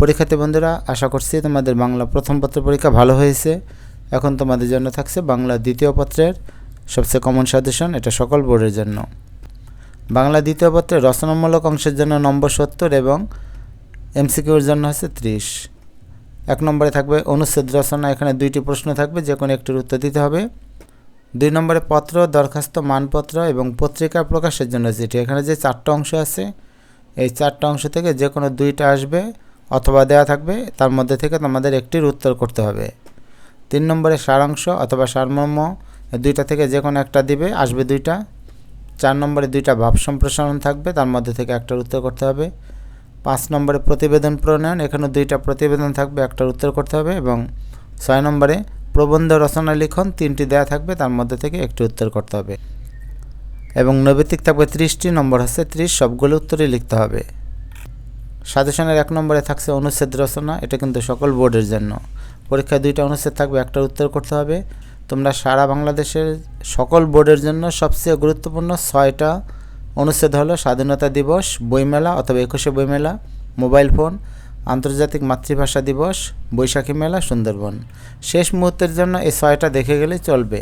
পরীক্ষার্থী বন্ধুরা, আশা করছি তোমাদের বাংলা প্রথম পত্র পরীক্ষা ভালো হয়েছে। এখন তোমাদের জন্য থাকছে বাংলা দ্বিতীয় পত্রের সবচেয়ে কমন সাজেশন এটা সকল বোর্ডের জন্য। বাংলা দ্বিতীয় পত্রের রচনামূলক অংশের জন্য নম্বর সত্তর এবং এমসিকিউর জন্য হচ্ছে ত্রিশ। এক নম্বরে থাকবে অনুচ্ছেদ রচনা, এখানে দুইটি প্রশ্ন থাকবে, যে কোনো একটির উত্তর দিতে হবে। দুই নম্বরে পত্র, দরখাস্ত, মানপত্র এবং পত্রিকা প্রকাশের জন্য চিঠি, এখানে যে চারটা অংশ আছে, এই চারটা অংশ থেকে যে কোনো দুইটা আসবে। অথবা দেওয়া থাকবে, তার মধ্যে থেকে তোমাদের একটির উত্তর করতে হবে। তিন নম্বরে সারাংশ অথবা সারমর্ম, দুইটা থেকে যে কোনো একটা দিবে, আসবে দুইটা। চার নম্বরে দুইটা ভাব সম্প্রসারণ থাকবে, তার মধ্যে থেকে একটার উত্তর করতে হবে। পাঁচ নম্বরে প্রতিবেদন প্রণয়ন, এখানে দুইটা প্রতিবেদন থাকবে, একটার উত্তর করতে হবে এবং ছয় নম্বরে প্রবন্ধ রচনা লিখন, তিনটি দেয়া থাকবে, তার মধ্যে থেকে একটি উত্তর করতে হবে। এবং নৈবেতিক থাকবে ত্রিশটি, নম্বর হচ্ছে ত্রিশ, সবগুলো উত্তরই লিখতে হবে। সাজেশনের এক নম্বরে থাকছে অনুচ্ছেদ রচনা, এটা কিন্তু সকল বোর্ডের জন্য। পরীক্ষায় দুইটা অনুচ্ছেদ থাকবে একটার উত্তর করতে হবে। তোমরা সারা বাংলাদেশের সকল বোর্ডের জন্য সবচেয়ে গুরুত্বপূর্ণ ছয়টা অনুচ্ছেদ হলো স্বাধীনতা দিবস, বইমেলা অথবা একুশে বইমেলা, মোবাইল ফোন, আন্তর্জাতিক মাতৃভাষা দিবস, বৈশাখী মেলা, সুন্দরবন। শেষ মুহূর্তের জন্য এই ছয়টা দেখে গেলে চলবে।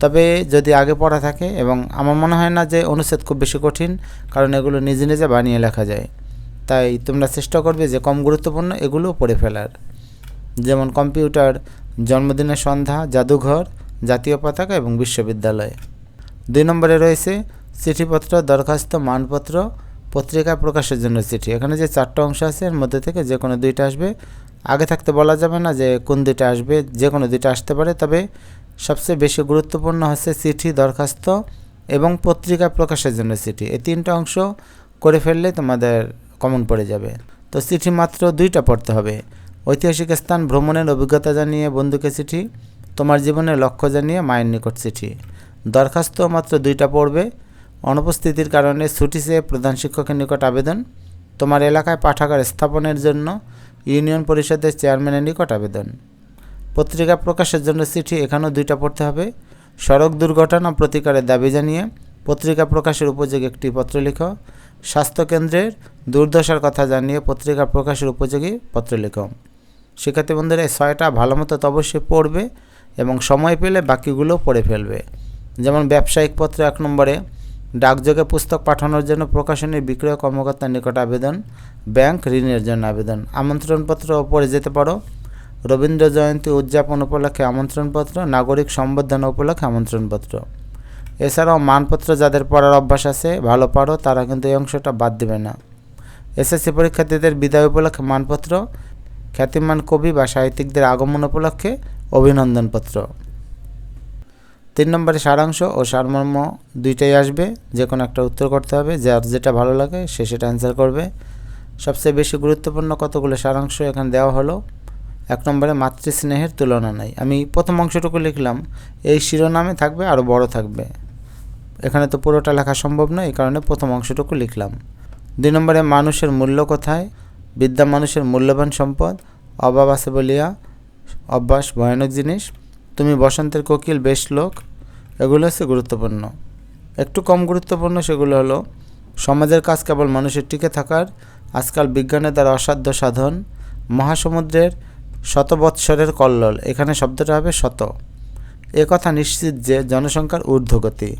তবে যদি আগে পড়া থাকে, এবং আমার মনে হয় না যে অনুচ্ছেদ খুব বেশি কঠিন, কারণ এগুলো নিজে নিজে বানিয়ে লেখা যায়। তাই তোমরা চেষ্টা করবে যে কম গুরুত্বপূর্ণ এগুলো পড়ে ফেলার। যেমন কম্পিউটার, জন্মদিনের সন্ধ্যা, জাদুঘর, জাতীয় পতাকা এবং বিশ্ববিদ্যালয়। দুই নম্বরে রয়েছে চিঠিপত্র, দরখাস্ত, মানপত্র, পত্রিকা প্রকাশের জন্য চিঠি। এখানে যে চারটা অংশ আছে, এর মধ্যে থেকে যে কোনো দুইটা আসবে। আগে থাকতে বলা যাবে না যে কোন দুইটা আসবে, যে কোনো দুইটা আসতে পারে, তবে সবচেয়ে বেশি গুরুত্বপূর্ণ হচ্ছে চিঠি, দরখাস্ত এবং পত্রিকা প্রকাশের জন্য চিঠি। এই তিনটা অংশ করে ফেললে তোমাদের কমন পড়ে যাবে। তো চিঠি মাত্র দুইটা পড়তে হবে। ঐতিহাসিক স্থান ভ্রমণের অভিজ্ঞতা জানিয়ে বন্ধুকে চিঠি, তোমার জীবনের লক্ষ্য জানিয়ে মায়ের নিকট চিঠি। দরখাস্ত মাত্র দুইটা পড়বে। অনুপস্থিতির কারণে ছুটি চেয়ে প্রধান শিক্ষকের নিকট আবেদন, তোমার এলাকায় পাঠাগার স্থাপনের জন্য ইউনিয়ন পরিষদের চেয়ারম্যানের নিকট আবেদন। পত্রিকা প্রকাশের জন্য চিঠি এখানেও দুইটা পড়তে হবে। সড়ক দুর্ঘটনা প্রতিকারের দাবি জানিয়ে পত্রিকা প্রকাশের উপযোগী একটি পত্র লিখো। স্বাস্থ্যকেন্দ্রের দুর্দশার কথা জানিয়ে পত্রিকা প্রকাশের উপযোগী পত্র লিখো শিক্ষার্থী বন্ধুরা, এই ছয়টা ভালো মতো অবশ্যই পড়বে এবং সময় পেলে বাকিগুলো পড়ে ফেলবে। যেমন ব্যবসায়িক পত্র এক নম্বরে, ডাকযোগে পুস্তক পাঠানোর জন্য প্রকাশনী বিক্রয় কর্মকর্তার নিকট আবেদন, ব্যাংক ঋণের জন্য আবেদন, আমন্ত্রণপত্র পড়ে যেতে পারো, রবীন্দ্র জয়ন্তী উদযাপন উপলক্ষে আমন্ত্রণপত্র, নাগরিক সম্বর্ধনা উপলক্ষে আমন্ত্রণপত্র। এছাড়াও মানপত্র যাদের পড়ার অভ্যাস আছে, ভালো পারো তারা কিন্তু এই অংশটা বাদ দেবে না। এসএসসি পরীক্ষার্থীদের বিদায় উপলক্ষে মানপত্র, খ্যাতিমান কবি বা সাহিত্যিকদের আগমন উপলক্ষে অভিনন্দনপত্র। তিন নম্বরে সারাংশ ও সারমর্ম দুইটাই আসবে যে কোনো একটা উত্তর করতে হবে, যার যেটা ভালো লাগে সে সেটা অ্যান্সার করবে। সবচেয়ে বেশি গুরুত্বপূর্ণ কতগুলো সারাংশ এখানে দেওয়া হলো, এক নম্বরে মাতৃস্নেহের তুলনা নাই। আমি প্রথম অংশটুকু লিখলাম, এই শিরোনামে থাকবে আরও বড় থাকবে। এখানে তো পুরোটা লেখা সম্ভব নয়, এই কারণে প্রথম অংশটুকু লিখলাম। দুই নম্বরে মানুষের মূল্য কোথায়? বিদ্যা মানুষের মূল্যবান সম্পদ, অভাব আছে বলিয়া অভ্যাস ভয়ানক জিনিস। তুমি বসন্তের কোকিল, বেশ লোক। এগুলো হচ্ছে গুরুত্বপূর্ণ। একটু কম গুরুত্বপূর্ণ সেগুলো হলো, সমাজের কাজ কেবল মানুষের টিকে থাকার, আজকাল বিজ্ঞানের দ্বারা অসাধ্য সাধন, মহাসমুদ্রের শত বৎসরের কল্লোল, এখানে শব্দটা হবে শত। কথা নিশ্চিত যে জনসংখ্যার ঊর্ধ্বগতি।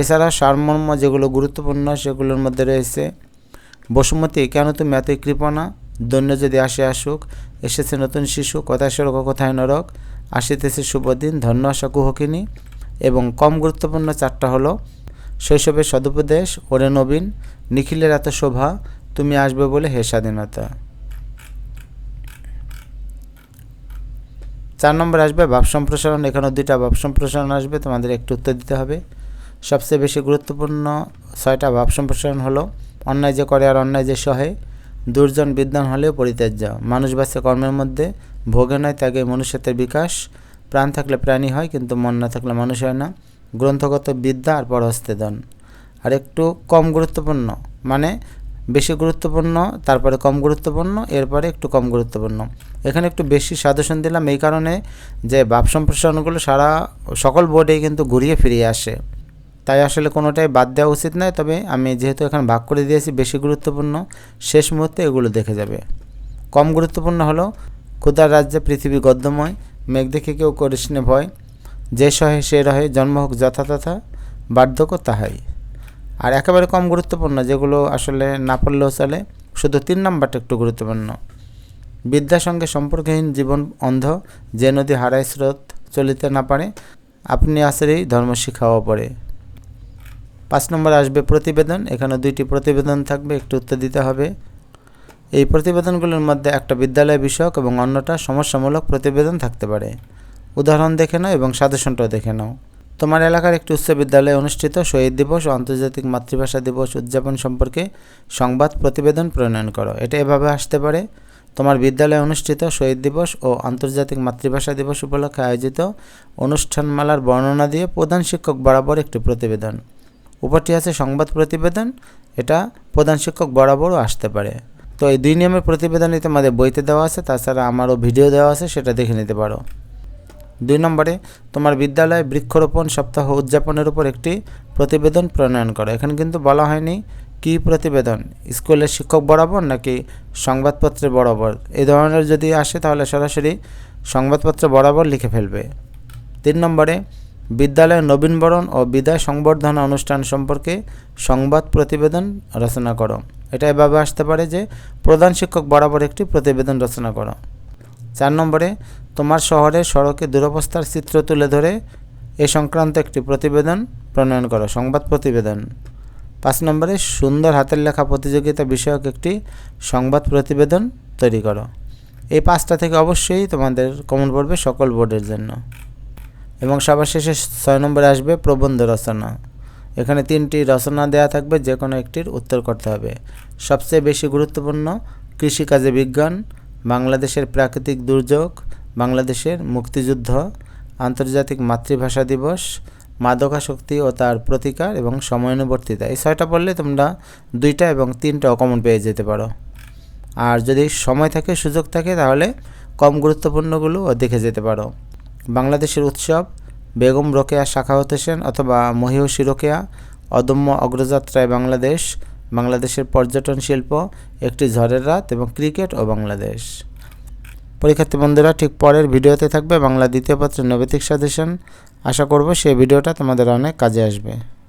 এছাড়া সারমর্ম যেগুলো গুরুত্বপূর্ণ, সেগুলোর মধ্যে রয়েছে, বসুমতী, কেন তুমি এতই কৃপণা? দৈন্য যদি আসে আসুক, এসেছে নতুন শিশু কোথায় সড়ক কোথায় নরক, আসিতেছে শুভদিন ধন্য আশা কুহকিনী। এবং কম গুরুত্বপূর্ণ চারটা হলো, শৈশবের সদুপদেশ, ওরে নবীন, নিখিলের এত শোভা, তুমি আসবে বলে হে স্বাধীনতা। চার নম্বর আসবে, ভাব সম্প্রসারণ, এখানেও দুইটা ভাব সম্প্রসারণ আসবে, তোমাদের একটু উত্তর দিতে হবে। সবচেয়ে বেশি গুরুত্বপূর্ণ ছয়টা ভাব সম্প্রসারণ হলো, অন্যায় যে করে আর অন্যায় যে সহে, দুর্জন বিদ্যান হলেও পরিত্যাজ্য। মানুষ বাঁচে কর্মের মধ্যে, ভোগে নয় ত্যাগে মনুষ্যত্বের বিকাশ। প্রাণ থাকলে প্রাণী হয়, কিন্তু মন না থাকলে মানুষ হয় না। গ্রন্থগত বিদ্যা আর পরহস্তেদন আর একটু কম গুরুত্বপূর্ণ মানে বেশি গুরুত্বপূর্ণ, তারপরে কম গুরুত্বপূর্ণ, এরপরে একটু কম গুরুত্বপূর্ণ। এখানে একটু বেশি সাজেশন দিলাম এই কারণে যে ভাব সম্প্রসারণগুলো সারা সকল বোর্ডেই কিন্তু ঘুরিয়ে ফিরিয়ে আসে। তাই আসলে কোনোটাই বাদ দেওয়া উচিত নয়। তবে আমি যেহেতু এখানে ভাগ করে দিয়েছি, বেশি গুরুত্বপূর্ণ, শেষ মুহূর্তে এগুলো দেখে যাবে। কম গুরুত্বপূর্ণ হলো ক্ষুদার রাজ্যে পৃথিবী গদ্যময়, মেঘ দেখে কেউ করিস ভয়, যে সহে সে রহে, জন্ম হোক যথাতথা বার্ধক্য তাহাই। আর একেবারে কম গুরুত্বপূর্ণ, যেগুলো আসলে না পড়লেও চলে, শুধু তিন নাম্বারটা একটু গুরুত্বপূর্ণ। বিদ্যার সঙ্গে সম্পর্কহীন জীবন অন্ধ, যে নদী হারায় স্রোত চলিতে না পারে, আপনি আসেরই ধর্ম শিখাও পড়ে। পাঁচ নম্বর আসবে প্রতিবেদন। এখানে দুইটি প্রতিবেদন থাকবে, একটু উত্তর দিতে হবে। এই প্রতিবেদনগুলোর মধ্যে একটা বিদ্যালয় বিষয়ক এবং অন্যটা সমস্যামূলক প্রতিবেদন থাকতে পারে। উদাহরণ দেখে নাও এবং সাজেশনটাও দেখে নাও। তোমার এলাকার একটি উচ্চ বিদ্যালয়ে অনুষ্ঠিত শহীদ দিবস ও আন্তর্জাতিক মাতৃভাষা দিবস উদযাপন সম্পর্কে সংবাদ প্রতিবেদন প্রণয়ন করো। এটা এভাবে আসতে পারে। তোমার বিদ্যালয়ে অনুষ্ঠিত শহীদ দিবস ও আন্তর্জাতিক মাতৃভাষা দিবস উপলক্ষে আয়োজিত অনুষ্ঠানমালার বর্ণনা দিয়ে প্রধান শিক্ষক বরাবর একটি প্রতিবেদন। উপরটি আছে সংবাদ প্রতিবেদন। এটা প্রধান শিক্ষক বরাবরও আসতে পারে। তো এই দুই নিয়মের প্রতিবেদনই তোমাদের বইতে দেওয়া আছে, তাছাড়া আমারও ভিডিও দেওয়া আছে, সেটা দেখে নিতে পারো। দুই নম্বরে, তোমার বিদ্যালয়ে বৃক্ষরোপণ সপ্তাহ উদযাপনের উপর একটি প্রতিবেদন প্রণয়ন করো। এখানে কিন্তু বলা হয়নি কী প্রতিবেদন, স্কুলের শিক্ষক বরাবর নাকি সংবাদপত্রের বরাবর। এই ধরনের যদি আসে তাহলে সরাসরি সংবাদপত্র বরাবর লিখে ফেলবে। তিন নম্বরে বিদ্যালয়ের নবীনবরণ ও বিদায় সংবর্ধনা অনুষ্ঠান সম্পর্কে সংবাদ প্রতিবেদন রচনা করো। এটা এভাবে আসতে পারে যে প্রধান শিক্ষক বরাবর একটি প্রতিবেদন রচনা করো। চার নম্বরে, তোমার শহরের সড়কে দুরবস্থার চিত্র তুলে ধরে এ সংক্রান্ত একটি প্রতিবেদন প্রণয়ন করো, সংবাদ প্রতিবেদন। পাঁচ নম্বরে, সুন্দর হাতের লেখা প্রতিযোগিতা বিষয়ক একটি সংবাদ প্রতিবেদন তৈরি করো। এই পাঁচটা থেকে অবশ্যই তোমাদের কমন পড়বে সকল বোর্ডের জন্য। এবং সবার শেষে ছয় নম্বরে আসবে প্রবন্ধ রচনা। এখানে তিনটি রচনা দেয়া থাকবে যে কোনো একটির উত্তর করতে হবে। সবচেয়ে বেশি গুরুত্বপূর্ণ, কৃষিকাজে বিজ্ঞান, বাংলাদেশের প্রাকৃতিক দুর্যোগ, বাংলাদেশের মুক্তিযুদ্ধ, আন্তর্জাতিক মাতৃভাষা দিবস, মাদকাসক্তি ও তার প্রতিকার এবং সময়ানুবর্তিতা। এই ছয়টা পড়লে তোমরা দুইটা এবং তিনটা অকমন পেয়ে যেতে পারো। আর যদি সময় থাকে, সুযোগ থাকে, তাহলে কম গুরুত্বপূর্ণগুলো দেখে যেতে পারো। বাংলাদেশের উৎসব, বেগম রোকেয়া শাখাওয়াত হোসেন অথবা মহিষী রোকেয়া, অদম্য অগ্রযাত্রায় বাংলাদেশ, বাংলাদেশের পর্যটন শিল্প, একটি ঝড়ের রাত এবং ক্রিকেট ও বাংলাদেশ। পরীক্ষার্থী বন্ধুরা, ঠিক পরের ভিডিওতে থাকবে বাংলা দ্বিতীয় পত্রের নবীতিক সাজেশন। আশা করব সেই ভিডিওটা তোমাদের অনেক কাজে আসবে।